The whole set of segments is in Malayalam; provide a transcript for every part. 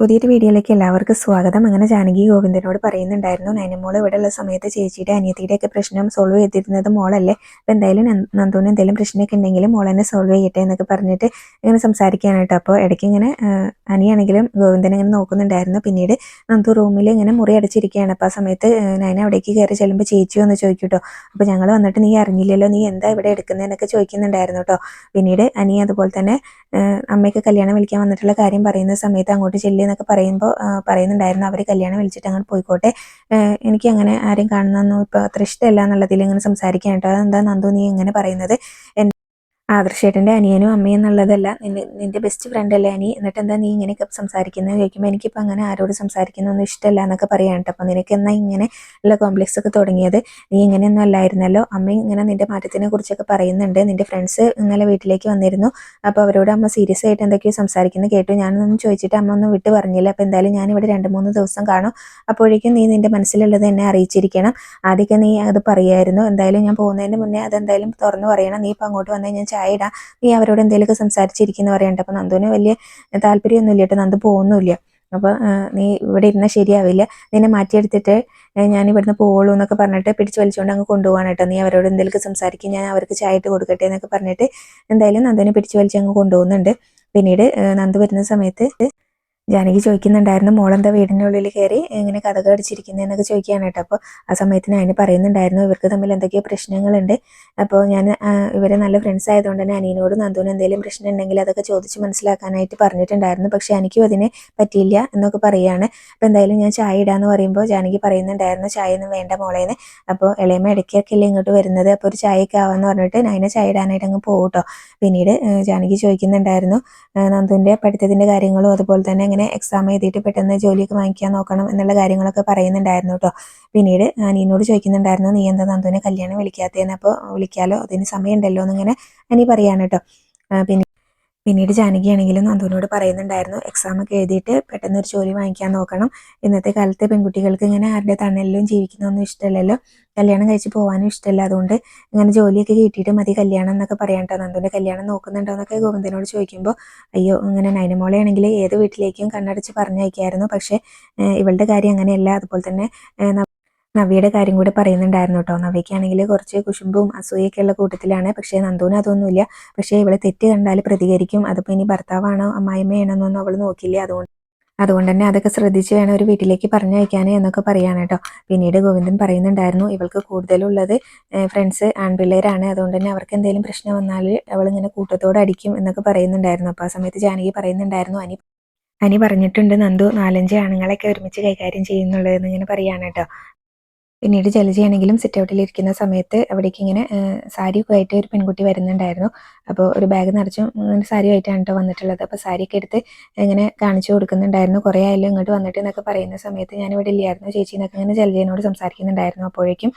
പുതിയൊരു വീഡിയോയിലേക്ക് എല്ലാവർക്കും സ്വാഗതം. അങ്ങനെ ജാനകി ഗോവിന്ദനോട് പറയുന്നുണ്ടായിരുന്നു നൈനമോൾ ഇവിടെ ഉള്ള സമയത്ത് ചേച്ചിയുടെ അനിയത്തിയുടെ ഒക്കെ പ്രശ്നം സോൾവ് ചെയ്തിരുന്നത് മോളല്ലേ? അപ്പം എന്തായാലും നന്ദ- നന്ദുവിന് എന്തെങ്കിലും പ്രശ്നമൊക്കെ ഉണ്ടെങ്കിലും മോൾ തന്നെ സോൾവ് ചെയ്യട്ടെ എന്നൊക്കെ പറഞ്ഞിട്ട് ഇങ്ങനെ സംസാരിക്കാനായിട്ട് കേട്ടോ. അപ്പോൾ ഇടയ്ക്ക് ഇങ്ങനെ അനിയാണെങ്കിലും ഗോവിന്ദൻ ഇങ്ങനെ നോക്കുന്നുണ്ടായിരുന്നു. പിന്നീട് നന്ദു റൂമിൽ ഇങ്ങനെ മുറി അടച്ചിരിക്കുകയാണ്. അപ്പോൾ ആ സമയത്ത് നൈന അവിടേക്ക് കയറി ചെല്ലുമ്പോൾ ചേച്ചി എന്ന് ചോദിക്കും കേട്ടോ. അപ്പോൾ ഞങ്ങൾ വന്നിട്ട് നീ അറിഞ്ഞില്ലല്ലോ നീ എന്താ ഇവിടെ എടുക്കുന്നതെന്നൊക്കെ ചോദിക്കുന്നുണ്ടായിരുന്നു കേട്ടോ. പിന്നീട് അനി അതുപോലെ തന്നെ അമ്മയ്ക്ക് കല്യാണം വിളിക്കാൻ വന്നിട്ടുള്ള കാര്യം പറയുന്ന സമയത്ത് അങ്ങോട്ട് ചെല്ലി എന്നൊക്കെ പറയുമ്പോൾ പറയുന്നുണ്ടായിരുന്നു. അവർ കല്യാണം വിളിച്ചിട്ട് അങ്ങോട്ട് പോയിക്കോട്ടെ. എനിക്ക് അങ്ങനെ ആരെയും കാണുന്നൊന്നും ഇപ്പോൾ അത്ര ഇഷ്ടമല്ല എന്നുള്ളതിൽ ഇങ്ങനെ സംസാരിക്കാനായിട്ട് അതെന്താ നന്ദു നീ ഇങ്ങനെ പറയുന്നത്? ആദർശേട്ടന്റെ അനിയനും അമ്മയും എന്നുള്ളതല്ല. നിന്റെ ബെസ്റ്റ് ഫ്രണ്ട് അല്ലേ അനി? എന്നിട്ട് എന്താ നീ ഇങ്ങനെയൊക്കെ സംസാരിക്കുന്നത് ചോദിക്കുമ്പോൾ എനിക്കിപ്പോൾ അങ്ങനെ ആരോട് സംസാരിക്കുന്നൊന്നും ഇഷ്ടമല്ല എന്നൊക്കെ പറയാൻ കേട്ടോ അപ്പോൾ നിനക്ക് എന്നാ ഇങ്ങനെ ഉള്ള കോംപ്ലക്സ് ഒക്കെ തുടങ്ങിയത്? നീ ഇങ്ങനെയൊന്നും അല്ലായിരുന്നല്ലോ? അമ്മ ഇങ്ങനെ നിന്റെ മാറ്റത്തിനെ കുറിച്ചൊക്കെ പറയുന്നുണ്ട്. നിന്റെ ഫ്രണ്ട്സ് ഇന്നലെ വീട്ടിലേക്ക് വന്നിരുന്നു. അപ്പോൾ അവരോട് അമ്മ സീരിയസ് ആയിട്ട് എന്തൊക്കെയോ സംസാരിക്കുന്നത് കേട്ടു. ഞാനൊന്നും ചോദിച്ചിട്ട് അമ്മ ഒന്നും വിട്ട് പറഞ്ഞില്ല. അപ്പോൾ എന്തായാലും ഞാനിവിടെ രണ്ട് മൂന്ന് ദിവസം കാണും. അപ്പോഴേക്കും നീ നിന്റെ മനസ്സിലുള്ളത് എന്നെ അറിയിച്ചിരിക്കണം. ആദ്യമൊക്കെ നീ അത് പറയായിരുന്നു. എന്തായാലും ഞാൻ പോകുന്നതിന് മുന്നേ അതെന്തായാലും തുറന്നു പറയണം. നീ ഇപ്പോൾ അങ്ങോട്ട് വന്നാൽ ഞാൻ ചായ നീ അവരോട് എന്തെങ്കിലുമൊക്കെ സംസാരിച്ചിരിക്കുന്നു പറയണ്ട. അപ്പൊ നന്ദുവിന് വലിയ താല്പര്യമൊന്നുമില്ല കേട്ടോ. നന്ദു പോകുന്നുമില്ല. അപ്പോൾ നീ ഇവിടെ ഇരുന്നാൽ ശരിയാവില്ല. നിന്നെ മാറ്റിയെടുത്തിട്ട് ഞാൻ ഇവിടുന്ന് പോവുള്ളൂ എന്നൊക്കെ പറഞ്ഞിട്ട് പിടിച്ച് വലിച്ചുകൊണ്ട് അങ്ങ് കൊണ്ടുപോകാൻ കേട്ടോ. നീ അവരോട് എന്തെങ്കിലും സംസാരിക്കും. ഞാൻ അവർക്ക് ചായ ഇട്ട് കൊടുക്കട്ടെ എന്നൊക്കെ പറഞ്ഞിട്ട് എന്തായാലും നന്ദുവിനെ പിടിച്ച് വലിച്ച് അങ്ങ് കൊണ്ടുപോകുന്നുണ്ട് പിന്നീട് നന്ദു വരുന്ന സമയത്ത് ജാനകി ചോദിക്കുന്നുണ്ടായിരുന്നു മോളെന്താ വീടിന്റെ ഉള്ളിൽ കയറി ഇങ്ങനെ കഥകൾ അടിച്ചിരിക്കുന്നതെന്നൊക്കെ കേട്ടോ. അപ്പോൾ ആ സമയത്ത് ഞാൻ പറയുന്നുണ്ടായിരുന്നു ഇവർക്ക് തമ്മിൽ എന്തൊക്കെയോ പ്രശ്നങ്ങളുണ്ട്. അപ്പോൾ ഞാൻ ഇവരെ നല്ല ഫ്രണ്ട്സ് ആയതുകൊണ്ട് തന്നെ അനിയനോട് നന്ദുവിന് എന്തെങ്കിലും പ്രശ്നം ഉണ്ടെങ്കിൽ അതൊക്കെ ചോദിച്ച് മനസ്സിലാക്കാനായിട്ട് പറഞ്ഞിട്ടുണ്ടായിരുന്നു. പക്ഷെ എനിക്കും അതിനെ പറ്റിയില്ല എന്നൊക്കെ പറയുകയാണ്. അപ്പോൾ എന്തായാലും ഞാൻ ചായ ഇടാന്ന് പറയുമ്പോൾ ജാനകി പറയുന്നുണ്ടായിരുന്നു ചായ ഒന്നും വേണ്ട മോളേന്ന്. അപ്പോൾ ഇളയമ്മ ഇടയ്ക്കൊക്കെയല്ലേ ഇങ്ങോട്ട് വരുന്നത് അപ്പോൾ ഒരു ചായയൊക്കെ ആവാന്ന് പറഞ്ഞിട്ട് നൈന ചായ ഇടാനായിട്ട് അങ്ങ് പോകും കേട്ടോ. പിന്നീട് ജാനകി ചോദിക്കുന്നുണ്ടായിരുന്നു നന്ദുവിന്റെ പഠിത്തത്തിന്റെ കാര്യങ്ങളും അതുപോലെ തന്നെ ഇങ്ങനെ എക്സാം എഴുതിയിട്ട് പെട്ടെന്ന് ജോലിയൊക്കെ വാങ്ങിക്കാൻ നോക്കണം എന്നുള്ള കാര്യങ്ങളൊക്കെ പറയുന്നുണ്ടായിരുന്നു കേട്ടോ പിന്നീട് അനിയനോട് ചോദിക്കുന്നുണ്ടായിരുന്നു നീ എന്താ നന്ദുവിനെ കല്യാണം വിളിക്കാത്തതെന്ന്? അപ്പോൾ വിളിക്കാലോ? അതിന് സമയമുണ്ടല്ലോ എന്നിങ്ങനെ അനി പറയാണ് കേട്ടോ പിന്നെ പിന്നീട് ജാനകിയാണെങ്കിലും നന്ദുവിനോട് പറയുന്നുണ്ടായിരുന്നു എക്സാം ഒക്കെ എഴുതിയിട്ട് പെട്ടെന്ന് ഒരു ജോലി വാങ്ങിക്കാൻ നോക്കണം. ഇന്നത്തെ കാലത്ത് പെൺകുട്ടികൾക്ക് ഇങ്ങനെ ആരുടെ തണലിലും ജീവിക്കുന്നൊന്നും ഇഷ്ടമല്ലല്ലോ. കല്യാണം കഴിച്ച് പോകാനും ഇഷ്ടമല്ല. അതുകൊണ്ട് ഇങ്ങനെ ജോലിയൊക്കെ കിട്ടിയിട്ട് മതി കല്യാണം എന്നൊക്കെ പറയാൻ കേട്ടോ നന്ദുവിന്റെ കല്യാണം നോക്കുന്നുണ്ടോ എന്നൊക്കെ ഗോവിന്ദനോട് ചോദിക്കുമ്പോൾ അയ്യോ ഇങ്ങനെ നൈനമോളെയാണെങ്കിൽ ഏത് വീട്ടിലേക്കും കണ്ണടച്ച് പറഞ്ഞയക്കായിരുന്നു. പക്ഷേ ഇവളുടെ കാര്യം അങ്ങനെയല്ല. അതുപോലെ തന്നെ ഏഹ് നവ- നവ്യയുടെ കാര്യം കൂടെ പറയുന്നുണ്ടായിരുന്നു കേട്ടോ. നവ്യക്കാണെങ്കിൽ കുറച്ച് കുശുമ്പും അസൂയൊക്കെ ഉള്ള കൂട്ടത്തിലാണ്. പക്ഷേ നന്ദുവിന് അതൊന്നുമില്ല. പക്ഷേ ഇവളെ തെറ്റ് കണ്ടാൽ പ്രതികരിക്കും. അതിപ്പോൾ ഇനി ഭർത്താവാണോ അമ്മായിമ്മയാണോ എന്നൊന്നും അവൾ നോക്കില്ല. അതുകൊണ്ട് അതുകൊണ്ട് തന്നെ അതൊക്കെ ശ്രദ്ധിച്ച് വേണം ഒരു വീട്ടിലേക്ക് പറഞ്ഞയക്കാൻ എന്നൊക്കെ പറയാണ് കേട്ടോ. പിന്നീട് ഗോവിന്ദൻ പറയുന്നുണ്ടായിരുന്നു ഇവൾക്ക് കൂടുതലുള്ളത് ഫ്രണ്ട്സ് ആൺപിള്ളേരാണ്. അതുകൊണ്ട് തന്നെ അവർക്ക് എന്തെങ്കിലും പ്രശ്നം വന്നാൽ അവൾ ഇങ്ങനെ കൂട്ടത്തോടെ അടിക്കും എന്നൊക്കെ പറയുന്നുണ്ടായിരുന്നു. അപ്പോൾ ആ സമയത്ത് ജാനകി പറയുന്നുണ്ടായിരുന്നു അനി അനി പറഞ്ഞിട്ടുണ്ട് നന്ദു നാലഞ്ച് ആണുങ്ങളൊക്കെ ഒരുമിച്ച് കൈകാര്യം ചെയ്യുന്നുള്ളത് എന്നിങ്ങനെ പറയാണ് കേട്ടോ. പിന്നീട് ജലജയാണെങ്കിലും സിറ്റ് ഔട്ടിൽ ഇരിക്കുന്ന സമയത്ത് അവിടേക്ക് ഇങ്ങനെ സാരിയൊക്കെ ആയിട്ട് ഒരു പെൺകുട്ടി വരുന്നുണ്ടായിരുന്നു. അപ്പോൾ ഒരു ബാഗ് നിറച്ചും സാരിയുമായിട്ടാണ് കേട്ടോ വന്നിട്ടുള്ളത്. അപ്പോൾ സാരിയൊക്കെ എടുത്ത് ഇങ്ങനെ കാണിച്ചു കൊടുക്കുന്നുണ്ടായിരുന്നു. കുറേ ആയാലും ഇങ്ങോട്ട് വന്നിട്ട് എന്നൊക്കെ പറയുന്ന സമയത്ത് ഞാൻ ഇവിടെ ഇല്ലായിരുന്നു. ചേച്ചി എന്നൊക്കെ ഇങ്ങനെ ജലജയനോട് സംസാരിക്കുന്നുണ്ടായിരുന്നു അപ്പോഴേക്കും.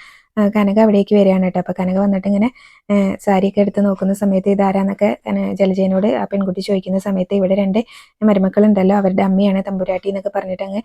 കനക അവിടേക്ക് വരികയാണ് കേട്ടോ അപ്പോൾ കനക വന്നിട്ട് ഇങ്ങനെ സാരിയൊക്കെ എടുത്ത് നോക്കുന്ന സമയത്ത് ഇതാരാന്നൊക്കെ ജലജയനോട് ആ പെൺകുട്ടി ചോദിക്കുന്ന സമയത്ത് ഇവിടെ രണ്ട് മരുമക്കളുണ്ടല്ലോ. അവരുടെ അമ്മയാണ് തമ്പുരാട്ടി എന്നൊക്കെ പറഞ്ഞിട്ട് അങ്ങ്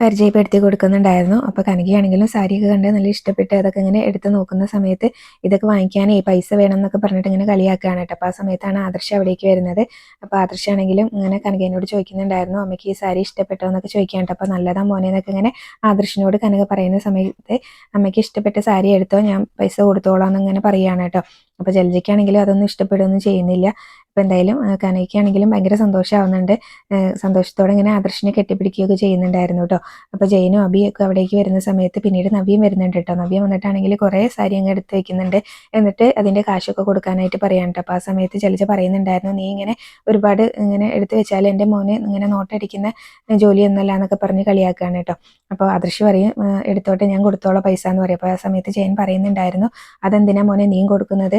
പരിചയപ്പെടുത്തി കൊടുക്കുന്നുണ്ടായിരുന്നു. അപ്പോൾ കനകയാണെങ്കിലും സാരിയൊക്കെ കണ്ട് നല്ല ഇഷ്ടപ്പെട്ട് അതൊക്കെ ഇങ്ങനെ എടുത്ത് നോക്കുന്ന സമയത്ത് ഇതൊക്കെ വാങ്ങിക്കാനേ പൈസ വേണം എന്നൊക്കെ പറഞ്ഞിട്ട് ഇങ്ങനെ കളിയാക്കുകയാണ് കേട്ടോ. അപ്പോൾ ആ സമയത്താണ് ആദർശ അവിടേക്ക് വരുന്നത്. അപ്പോൾ ആദർശാണെങ്കിലും ഇങ്ങനെ കനകേനോട് ചോദിക്കുന്നുണ്ടായിരുന്നു അമ്മയ്ക്ക് ഈ സാരി ഇഷ്ടപ്പെട്ടോ? എന്നൊക്കെ ചോദിക്കാൻ കേട്ടോ. അപ്പോൾ നല്ലതാ മോനെ എന്നൊക്കെ ഇങ്ങനെ ആദർശിനോട് കനക പറയുന്ന സമയത്ത് അമ്മയ്ക്ക് ഇഷ്ടപ്പെട്ട സാരി എടുത്തോ? ഞാൻ പൈസ കൊടുത്തോളാം എന്നിങ്ങനെ പറയുകയാണ് കേട്ടോ. അപ്പോൾ ജലജയ്ക്കാണെങ്കിലും അതൊന്നും ഇഷ്ടപ്പെടുകയൊന്നും ചെയ്യുന്നില്ല. അപ്പോൾ എന്തായാലും കനയ്ക്കാണെങ്കിലും ഭയങ്കര സന്തോഷമാവുന്നുണ്ട്. സന്തോഷത്തോടെ ഇങ്ങനെ ആദർശിനെ കെട്ടിപ്പിടിക്കുകയൊക്കെ ചെയ്യുന്നുണ്ടായിരുന്നു കേട്ടോ. അപ്പോൾ ജയനും അബിയൊക്കെ അവിടേക്ക് വരുന്ന സമയത്ത് പിന്നീട് നവ്യം വരുന്നുണ്ട് കേട്ടോ. നവ്യം വന്നിട്ടാണെങ്കിൽ കുറേ സാരി അങ്ങ് എടുത്ത് വെക്കുന്നുണ്ട്. എന്നിട്ട് അതിന്റെ കാശൊക്കെ കൊടുക്കാനായിട്ട് പറയാണ് കേട്ടോ. അപ്പോൾ ആ സമയത്ത് ജലജ പറയുന്നുണ്ടായിരുന്നു നീ ഇങ്ങനെ ഒരുപാട് ഇങ്ങനെ എടുത്തു വെച്ചാൽ എന്റെ മോനെ ഇങ്ങനെ നോട്ടടിക്കുന്ന ജോലിയൊന്നുമല്ല എന്നൊക്കെ പറഞ്ഞ് കളിയാക്കുകയാണ് കേട്ടോ. അപ്പോൾ ആദർശ് പറയും എടുത്തോട്ടെ ഞാൻ കൊടുത്തോളാം പൈസ എന്ന് പറയും. അപ്പോൾ ആ സമയത്ത് ജയൻ പറയുന്നുണ്ടായിരുന്നു അതെന്തിനാ മോനെ നീ കൊടുക്കുന്നത്?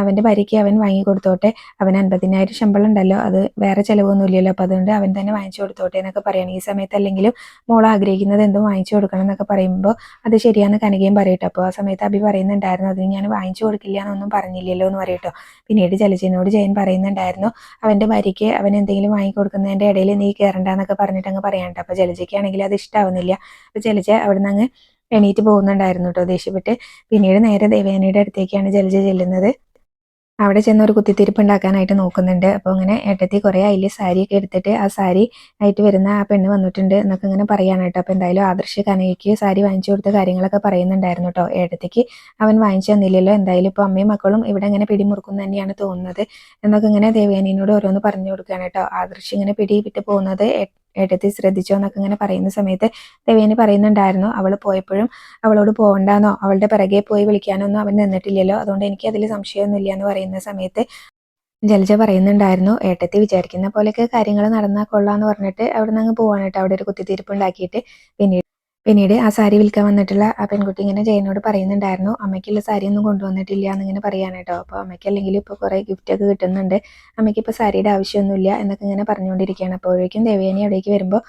അവന്റെ ഭാര്യയ്ക്ക് അവൻ വാങ്ങി കൊടുത്തോട്ടെ. അവൻ അൻപതിനായിരം ശമ്പളം ഉണ്ടല്ലോ. അത് വേറെ ചിലവൊന്നും ഇല്ലല്ലോ. അപ്പോൾ അതുകൊണ്ട് അവൻ തന്നെ വാങ്ങിച്ചു കൊടുത്തോട്ടെ എന്നൊക്കെ പറയണം. ഈ സമയത്ത് അല്ലെങ്കിലും മോൾ ആഗ്രഹിക്കുന്നത് എന്തും വാങ്ങിച്ചു കൊടുക്കണം എന്നൊക്കെ പറയുമ്പോൾ അത് ശരിയാന്ന് കനകയും പറയട്ടോ അപ്പോൾ ആ സമയത്ത് അഭി പറയുന്നുണ്ടായിരുന്നു അതിന് ഞാൻ വാങ്ങിച്ചു കൊടുക്കില്ല എന്നൊന്നും പറഞ്ഞില്ലല്ലോ എന്ന് പറയട്ടോ പിന്നീട് ജലജനോട് ജയൻ പറയുന്നുണ്ടായിരുന്നു അവന്റെ ഭാര്യയ്ക്ക് അവൻ എന്തെങ്കിലും വാങ്ങി കൊടുക്കുന്നതിന്റെ ഇടയിൽ നീ കയറണ്ടെന്നൊക്കെ പറഞ്ഞിട്ട് അങ്ങ് പറയാനുണ്ട്. അപ്പോൾ ജലജയ്ക്കാണെങ്കിൽ അത് ഇഷ്ടമാവുന്നില്ല അപ്പോൾ ജലജ നിന്ന് അങ്ങ് എണീറ്റ് പോകുന്നുണ്ടായിരുന്നു കേട്ടോ ദേഷ്യപ്പെട്ട്. പിന്നീട് നേരെ ദേവയാനിയുടെ അടുത്തേക്കാണ് ജലജ ചെല്ലുന്നത്. അവിടെ ചെന്ന് ഒരു കുത്തിത്തിരിപ്പ് ഉണ്ടാക്കാനായിട്ട് നോക്കുന്നുണ്ട്. അപ്പോൾ അങ്ങനെ ഏട്ടത്തി കുറേ അതിൽ സാരിയൊക്കെ എടുത്തിട്ട് ആ സാരി ആയിട്ട് വരുന്ന ആ പെണ്ണ് വന്നിട്ടുണ്ട് എന്നൊക്കെ ഇങ്ങനെ പറയാണ് കേട്ടോ. അപ്പോൾ എന്തായാലും ആദർശ് കനയ്ക്ക് സാരി വാങ്ങിച്ചു കൊടുത്ത കാര്യങ്ങളൊക്കെ പറയുന്നുണ്ടായിരുന്നു കേട്ടോ. ഏട്ടത്തിക്ക് അവൻ വാങ്ങിച്ചു തന്നില്ലല്ലോ. എന്തായാലും ഇപ്പോൾ അമ്മയും മക്കളും ഇവിടെ ഇങ്ങനെ പിടിമുറുക്കുന്നു തന്നെയാണ് തോന്നുന്നത് എന്നൊക്കെ ഇങ്ങനെ ദേവയാനിയോട് ഓരോന്ന് പറഞ്ഞു കൊടുക്കുകയാണ് കേട്ടോ. ആദർശ് ഇങ്ങനെ പിടി വിട്ട് പോകുന്നത് ഏട്ടത്തി ശ്രദ്ധിച്ചോ എന്നൊക്കെ ഇങ്ങനെ പറയുന്ന സമയത്ത് ദേവേനി പറയുന്നുണ്ടായിരുന്നു അവൾ പോയപ്പോഴും അവളോട് പോകണ്ടെന്നോ അവളുടെ പിറകെ പോയി വിളിക്കാനൊന്നും അവൻ നിന്നിട്ടില്ലല്ലോ. അതുകൊണ്ട് എനിക്ക് അതിൽ സംശയമൊന്നുമില്ല എന്ന് പറയുന്ന സമയത്ത് ജലജ പറയുന്നുണ്ടായിരുന്നു ഏട്ടത്തി വിചാരിക്കുന്ന പോലെയൊക്കെ കാര്യങ്ങൾ നടന്നാൽ കൊള്ളാന്ന് പറഞ്ഞിട്ട് അവിടെ നിന്ന് അങ്ങ് പോവാണ് കേട്ടോ. അവിടെ ഒരു കുത്തിത്തിരിപ്പ് ഉണ്ടാക്കിയിട്ട് പിന്നീട് പിന്നീട് ആ സാരി വിൽക്കാൻ വന്നിട്ടുള്ള ആ പെൺകുട്ടി ഇങ്ങനെ ജയനോട് പറയുന്നുണ്ടായിരുന്നു അമ്മയ്ക്കുള്ള സാരി ഒന്നും കൊണ്ടുവന്നിട്ടില്ല എന്നിങ്ങനെ പറയാൻ കേട്ടോ. അപ്പോൾ അമ്മയ്ക്ക് അല്ലെങ്കിൽ ഇപ്പോൾ കുറേ ഗിഫ്റ്റ് ഒക്കെ കിട്ടുന്നുണ്ട്. അമ്മയ്ക്ക് ഇപ്പോൾ സാരിയുടെ ആവശ്യമൊന്നുമില്ല എന്നൊക്കെ ഇങ്ങനെ പറഞ്ഞുകൊണ്ടിരിക്കുകയാണ്. അപ്പോഴേക്കും ദേവേനി അവിടേക്ക് വരുമ്പോൾ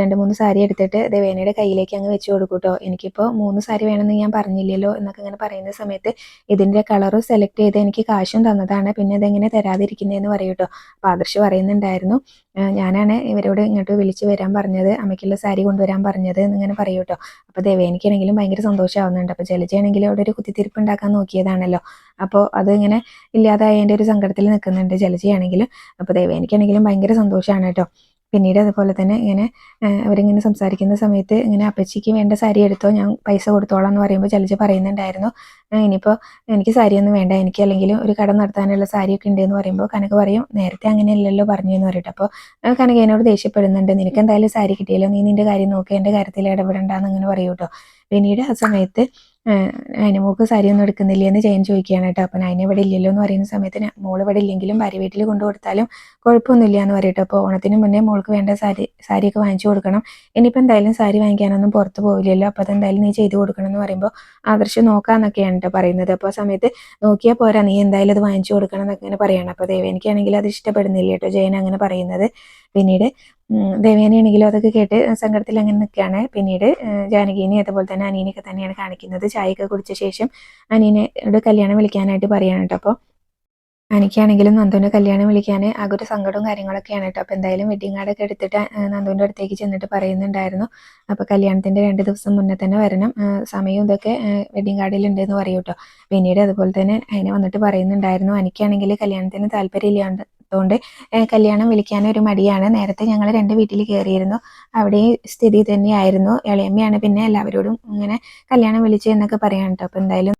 രണ്ട് മൂന്ന് സാരി എടുത്തിട്ട് ദേവേനയുടെ കയ്യിലേക്ക് അങ്ങ് വെച്ച് കൊടുക്കൂട്ടോ കേട്ടോ എനിക്കിപ്പോൾ മൂന്ന് സാരി വേണമെന്ന് ഞാൻ പറഞ്ഞില്ലല്ലോ എന്നൊക്കെ ഇങ്ങനെ പറയുന്ന സമയത്ത് ഇതിന്റെ കളറ് സെലക്ട് ചെയ്ത് എനിക്ക് കാശും തന്നതാണ്. പിന്നെ ഇതെങ്ങനെ തരാതിരിക്കുന്നതെന്ന് പറയൂട്ടോ അപ്പോൾ ആദർശ് പറയുന്നുണ്ടായിരുന്നു ഞാനാണ് ഇവരോട് ഇങ്ങോട്ട് വിളിച്ചു വരാൻ പറഞ്ഞത് അമ്മയ്ക്കുള്ള സാരി കൊണ്ടുവരാൻ പറഞ്ഞത് എന്നിങ്ങനെ പറയൂ കേട്ടോ. അപ്പോൾ ദേവേനിക്കാണെങ്കിലും ഭയങ്കര സന്തോഷമാവുന്നുണ്ട്. അപ്പോൾ ജലജയാണെങ്കിലും അവിടെ ഒരു കുത്തിത്തിരിപ്പ് ഉണ്ടാക്കാൻ നോക്കിയതാണല്ലോ. അപ്പോൾ അത് ഇങ്ങനെ ഇല്ലാതായതിന്റെ ഒരു സങ്കടത്തിൽ നിൽക്കുന്നുണ്ട് ജലജയാണെങ്കിലും. അപ്പോൾ ദേവേനിക്കാണെങ്കിലും ഭയങ്കര സന്തോഷമാണ് കേട്ടോ. പിന്നീട് അതുപോലെ തന്നെ ഇങ്ങനെ അവരിങ്ങനെ സംസാരിക്കുന്ന സമയത്ത് ഇങ്ങനെ അപ്പച്ചിക്ക് വേണ്ട സാരി എടുത്തോ ഞാൻ പൈസ കൊടുത്തോളാം എന്ന് പറയുമ്പോൾ ചലിച്ച് പറയുന്നുണ്ടായിരുന്നു. ഇനിയിപ്പോൾ എനിക്ക് സാരിയൊന്നും വേണ്ട എനിക്ക് അല്ലെങ്കിൽ ഒരു കട നടത്താനുള്ള സാരിയൊക്കെ ഉണ്ട് എന്ന് പറയുമ്പോൾ കനക പറയും നേരത്തെ അങ്ങനെയല്ലല്ലോ പറഞ്ഞു എന്ന് പറയട്ടെ. അപ്പോൾ കനക എന്നോട് ദേഷ്യപ്പെടുന്നുണ്ട് നിനക്ക് എന്തായാലും സാരി കിട്ടിയല്ലോ നീ നിന്റെ കാര്യം നോക്കി എന്റെ കാര്യത്തിൽ ഇടപെടണ്ടെന്ന് അങ്ങനെ പറയൂട്ടോ പിന്നീട് ആ സമയത്ത് മോൾക്ക് സാരിയൊന്നും എടുക്കുന്നില്ല എന്ന് ജയൻ ചോദിക്കുകയാണ് കേട്ടോ. അപ്പം നൈന ഇവിടെ ഇല്ലല്ലോ എന്ന് പറയുന്ന സമയത്ത് മോൾ ഇവിടെ ഇല്ലെങ്കിലും ഭാര്യ വീട്ടിൽ കൊണ്ടു കൊടുത്താലും കുഴപ്പമൊന്നുമില്ല എന്ന് പറയട്ടെ അപ്പോൾ ഓണത്തിന് മുന്നേ മോൾക്ക് വേണ്ട സാരി സാരിയൊക്കെ വാങ്ങിച്ചു കൊടുക്കണം. ഇനിയിപ്പോൾ എന്തായാലും സാരി വാങ്ങിക്കാനൊന്നും പുറത്ത് പോവില്ലല്ലോ. അപ്പോൾ അതെന്തായാലും നീ ചെയ്തു കൊടുക്കണം എന്ന് പറയുമ്പോൾ ആദർശം നോക്കാന്നൊക്കെയാണ് കേട്ടോ പറയുന്നത്. അപ്പോൾ സമയത്ത് നോക്കിയാൽ പോരാ നീ എന്തായാലും അത് വാങ്ങിച്ചു കൊടുക്കണം എന്നൊക്കെ ഇങ്ങനെ പറയണം. അപ്പോൾ ദേവേനിക്കാണെങ്കിൽ അത് ഇഷ്ടപ്പെടുന്നില്ല കേട്ടോ ജയൻ അങ്ങനെ പറയുന്നത്. പിന്നീട് ദേവേനയാണെങ്കിലും അതൊക്കെ കേട്ട് സങ്കടത്തിൽ അങ്ങനെ നിൽക്കുകയാണ്. പിന്നീട് ജാനകീനെ അതുപോലെ തന്നെ അനീനൊക്കെ തന്നെയാണ് കാണിക്കുന്നത്. ചായയൊക്കെ കുടിച്ച ശേഷം അനീനയോട് കല്യാണം വിളിക്കാനായിട്ട് പറയാണ് കേട്ടോ. അപ്പോൾ അനിക്കാണെങ്കിലും നന്ദുവിനെ കല്യാണം വിളിക്കാൻ ആകെ ഒരു സങ്കടവും കാര്യങ്ങളൊക്കെയാണ് കേട്ടോ. അപ്പോൾ എന്തായാലും വെഡിങ് കാർഡൊക്കെ എടുത്തിട്ട് നന്ദുവിന്റെ അടുത്തേക്ക് ചെന്നിട്ട് പറയുന്നുണ്ടായിരുന്നു. അപ്പോൾ കല്യാണത്തിന്റെ രണ്ട് ദിവസം മുന്നേ തന്നെ വരണം. സമയവും ഇതൊക്കെ വെഡിങ് കാർഡിൽ എന്ന് പറയും കേട്ടോ. പിന്നീട് അതുപോലെ തന്നെ അതിനെ വന്നിട്ട് പറയുന്നുണ്ടായിരുന്നു. അനിക്കാണെങ്കിൽ കല്യാണത്തിന് താല്പര്യമില്ലാണ്ട് അതുകൊണ്ട് കല്യാണം വിളിക്കാൻ ഒരു മടിയാണ്. നേരത്തെ ഞങ്ങൾ രണ്ട് വീട്ടിൽ കയറിയിരുന്നു. അവിടെ സ്ഥിതി തന്നെയായിരുന്നു. ഇളയമ്മയാണ് പിന്നെ എല്ലാവരോടും ഇങ്ങനെ കല്യാണം വിളിച്ചു എന്നൊക്കെ പറയാൻ കേട്ടോ. അപ്പം എന്തായാലും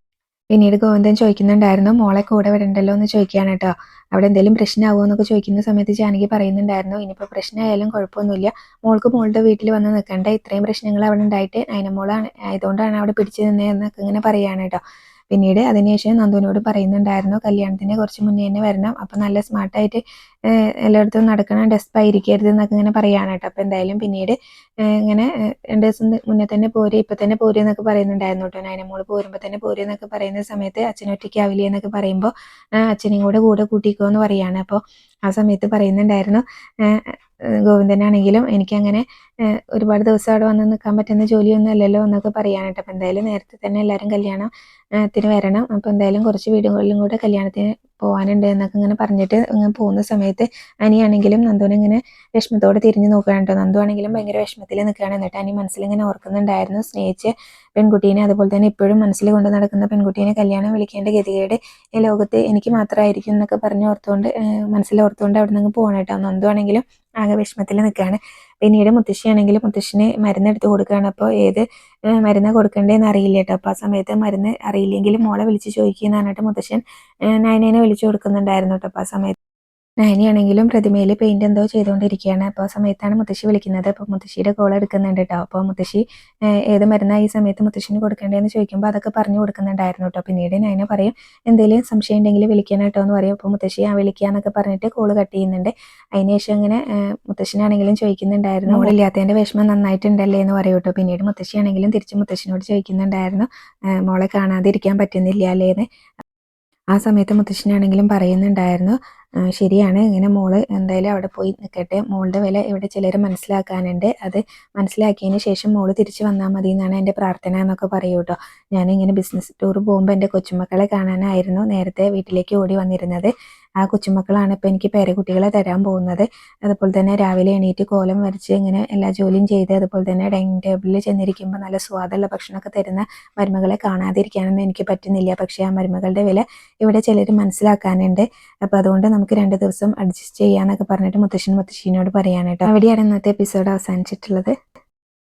പിന്നീട് ഗോവിന്ദൻ ചോദിക്കുന്നുണ്ടായിരുന്നു മോളെ കൂടെ വരണ്ടല്ലോ? എന്ന് ചോദിക്കുകയാണ് കേട്ടോ. അവിടെ എന്തെങ്കിലും പ്രശ്നമാവുമോ എന്നൊക്കെ ചോദിക്കുന്ന സമയത്ത് ജാനകി പറയുന്നുണ്ടായിരുന്നു ഇനിയിപ്പോൾ പ്രശ്നമായാലും കുഴപ്പമൊന്നുമില്ല. മോൾക്ക് മോളുടെ വീട്ടിൽ വന്ന് നിൽക്കണ്ട. ഇത്രയും പ്രശ്നങ്ങൾ അവിടെ ഉണ്ടായിട്ട് അതിനമോളാണ് ആയതുകൊണ്ടാണ് അവിടെ പിടിച്ചു നിന്നതെന്നൊക്കെ ഇങ്ങനെ പറയുകയാണ് കേട്ടോ. പിന്നീട് അതിനുശേഷം നന്ദുവിനോട് പറയുന്നുണ്ടായിരുന്നു കല്യാണത്തിന് കുറച്ച് മുന്നേ തന്നെ വരണം. അപ്പം നല്ല സ്മാർട്ടായിട്ട് എല്ലായിടത്തും നടക്കണം. ഡെസ്പായിരിക്കരുത് എന്നൊക്കെ ഇങ്ങനെ പറയുകയാണ് കേട്ടോ. അപ്പോൾ എന്തായാലും പിന്നീട് ഇങ്ങനെ രണ്ട് ദിവസം മുന്നേ തന്നെ പോരെ ഇപ്പം തന്നെ പോരെ എന്നൊക്കെ പറയുന്നുണ്ടായിരുന്നു കേട്ടോ. മോൾ പോരുമ്പോൾ തന്നെ പോരെ എന്നൊക്കെ പറയുന്ന സമയത്ത് അച്ഛനൊറ്റയ്ക്കാവില്ലേ എന്നൊക്കെ പറയുമ്പോൾ അച്ഛനെയും കൂടെ കൂടെ കൂട്ടിക്കോ എന്ന് പറയുകയാണ്. അപ്പോൾ ആ സമയത്ത് പറയുന്നുണ്ടായിരുന്നു ഗോവിന്ദനാണെങ്കിലും എനിക്കങ്ങനെ ഒരുപാട് ദിവസം അവിടെ വന്ന് നിൽക്കാൻ പറ്റുന്ന ജോലിയൊന്നും അല്ലല്ലോ എന്നൊക്കെ പറയാനായിട്ട് അപ്പം എന്തായാലും നേരത്തെ തന്നെ എല്ലാവരും കല്യാണത്തിന് വരണം. അപ്പോൾ എന്തായാലും കുറച്ച് വീടുകളിലും കൂടെ കല്യാണത്തിന് പോകാനുണ്ട് എന്നൊക്കെ ഇങ്ങനെ പറഞ്ഞിട്ട് ഇങ്ങനെ പോകുന്ന സമയത്ത് അനിയാണെങ്കിലും നന്ദുവിനെ ഇങ്ങനെ വിഷമത്തോടെ തിരിഞ്ഞു നോക്കുകയാണ് കേട്ടോ. നന്ദു ആണെങ്കിലും ഭയങ്കര വിഷമത്തിൽ നിൽക്കുകയാണ്. എന്നിട്ട് അനി മനസ്സിലിങ്ങനെ ഓർക്കുന്നുണ്ടായിരുന്നു സ്നേഹിച്ച് പെൺകുട്ടീനെ അതുപോലെ തന്നെ ഇപ്പോഴും മനസ്സിൽ കൊണ്ട് നടക്കുന്ന പെൺകുട്ടീനെ കല്യാണം വിളിക്കേണ്ട ഗതികേട് ഈ ലോകത്ത് എനിക്ക് മാത്രമായിരിക്കും എന്നൊക്കെ പറഞ്ഞ് ഓർത്തുകൊണ്ട് മനസ്സിൽ ഓർത്തുകൊണ്ട് അവിടെ നിന്ന് പോകണം കേട്ടോ. നന്ദു ആണെങ്കിലും ആകെ വിഷമത്തിൽ നിൽക്കുകയാണ്. പിന്നീട് മുത്തശ്ശിയാണെങ്കിൽ മുത്തശ്ശിന് മരുന്ന് എടുത്ത് കൊടുക്കുകയാണ്. അപ്പോൾ ഏത് മരുന്ന് കൊടുക്കേണ്ടതെന്ന് അറിയില്ല കേട്ടോ. അപ്പോൾ ആ സമയത്ത് മരുന്ന് അറിയില്ലെങ്കിലും മോളെ വിളിച്ച് ചോദിക്കുന്നതാണ് കേട്ടോ മുത്തശ്ശൻ നയനേനെ വിളിച്ചു കൊടുക്കുന്നുണ്ടായിരുന്നു കേട്ടോ. അപ്പോൾ ആ സമയത്ത് നാനിയാണെങ്കിലും പ്രതിമയിൽ പെയിന്റ് എന്തോ ചെയ്തുകൊണ്ടിരിക്കുകയാണ് അപ്പോൾ ആ സമയത്താണ് മുത്തശ്ശി വിളിക്കുന്നത്. അപ്പോൾ മുത്തശ്ശിയുടെ കോൾ എടുക്കുന്നുണ്ട് കേട്ടോ അപ്പോൾ മുത്തശ്ശി ഏത് മരുന്നാണ് ഈ സമയത്ത് മുത്തശ്ശിന് കൊടുക്കേണ്ടതെന്ന് ചോദിക്കുമ്പോൾ അതൊക്കെ പറഞ്ഞു കൊടുക്കുന്നുണ്ടായിരുന്നു കേട്ടോ പിന്നീട് നയന പറയും എന്തെങ്കിലും സംശയം ഉണ്ടെങ്കിൽ വിളിക്കണം കേട്ടോ എന്ന് പറയും. അപ്പോൾ മുത്തശ്ശി ആ വിളിക്കുക എന്നൊക്കെ പറഞ്ഞിട്ട് കോൾ കട്ട് ചെയ്യുന്നുണ്ട്. അതിനുശേഷം ഇങ്ങനെ മുത്തശ്ശനാണെങ്കിലും ചോദിക്കുന്നുണ്ടായിരുന്നു. മോളില്ലാത്തതിന്റെ വിഷമം നന്നായിട്ടുണ്ടല്ലേ എന്ന് പറയും കേട്ടോ പിന്നീട് മുത്തശ്ശിയാണെങ്കിലും തിരിച്ച് മുത്തശ്ശിനോട് ചോദിക്കുന്നുണ്ടായിരുന്നു മോളെ കാണാതിരിക്കാൻ പറ്റുന്നില്ല അല്ലേന്ന് ആ സമയത്ത് മുത്തശ്ശനാണെങ്കിലും പറയുന്നുണ്ടായിരുന്നു ശരിയാണ് ഇങ്ങനെ മോൾ എന്തായാലും അവിടെ പോയി നിൽക്കട്ടെ മോളുടെ വില ഇവിടെ ചിലർ മനസ്സിലാക്കാനുണ്ട്. അത് മനസ്സിലാക്കിയതിന് ശേഷം മോൾ തിരിച്ചു വന്നാൽ മതി എന്നാണ് എന്റെ പ്രാർത്ഥന എന്നൊക്കെ പറയൂ കേട്ടോ. ഞാനിങ്ങനെ ബിസിനസ് ടൂർ പോകുമ്പോൾ എന്റെ കൊച്ചുമക്കളെ കാണാനായിരുന്നു നേരത്തെ വീട്ടിലേക്ക് ഓടി വന്നിരുന്നത്. ആ കൊച്ചുമക്കളാണ് ഇപ്പോൾ എനിക്ക് പേരക്കുട്ടികളെ തരാൻ പോകുന്നത്. അതുപോലെ തന്നെ രാവിലെ എണീറ്റ് കോലം വരച്ച് ഇങ്ങനെ എല്ലാ ജോലിയും ചെയ്ത് അതുപോലെ തന്നെ ഡൈനിങ് ടേബിളിൽ ചെന്നിരിക്കുമ്പോൾ നല്ല സ്വാദുള്ള ഭക്ഷണമൊക്കെ തരുന്ന മരുമകളെ കാണാതിരിക്കാനൊന്നും എനിക്ക് പറ്റുന്നില്ല. പക്ഷേ ആ മരുമകളുടെ വില ഇവിടെ ചിലർ മനസ്സിലാക്കാനുണ്ട്. അപ്പോൾ അതുകൊണ്ട് നമുക്ക് രണ്ട് ദിവസം അഡ്ജസ്റ്റ് ചെയ്യാന്നൊക്കെ പറഞ്ഞിട്ട് മുത്തശ്ശൻ മുത്തശ്ശീനോട് പറയാനായിട്ട് അവിടെയാണ് ഇന്നത്തെ എപ്പിസോഡ് അവസാനിച്ചിട്ടുള്ളത്.